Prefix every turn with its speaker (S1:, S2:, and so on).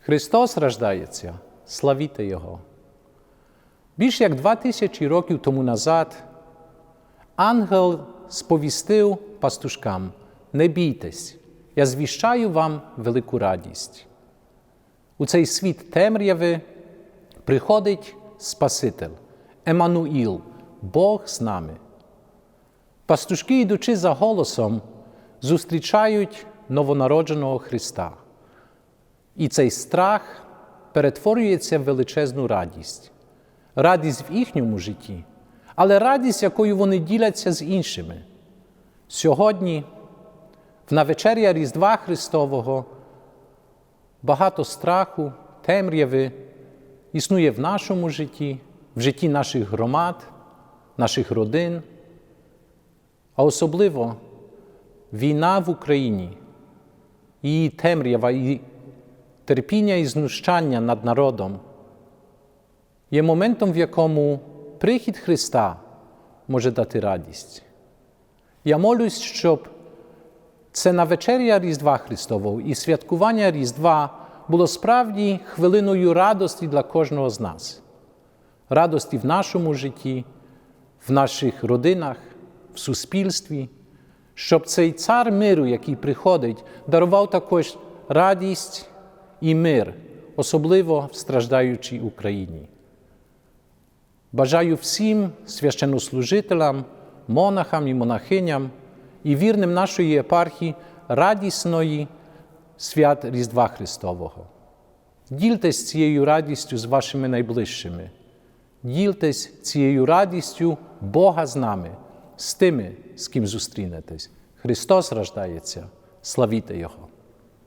S1: Христос рождається, славіте Його. Більш як два тисячі років тому назад ангел сповістив пастушкам: не бійтесь, я звіщаю вам велику радість. У цей світ темряви приходить Спаситель, Еммануїл, Бог з нами. Пастушки, йдучи за голосом, зустрічають новонародженого Христа. І цей страх перетворюється в величезну радість, радість в їхньому житті, але радість, якою вони діляться з іншими. Сьогодні, в навечеря Різдва Христового, багато страху, темряви існує в нашому житті, в житті наших громад, наших родин, а особливо війна в Україні, її темрява і терпіння і знущання над народом. Є моментом, в якому прихід Христа може дати радість. Я молюсь, щоб це навечеря Різдва Христового і святкування Різдва було справді хвилиною радості для кожного з нас, радості в нашому житті, в наших родинах, в суспільстві, щоб цей цар миру, який приходить, дарував також радість і мир, особливо в страждаючій Україні. Бажаю всім священнослужителям, монахам і монахиням і вірним нашої єпархії радісної свят Різдва Христового. Дільтесь цією радістю з вашими найближчими. Дільтесь цією радістю Бога з нами, з тими, з ким зустрінетесь. Христос рождається, славіте Його!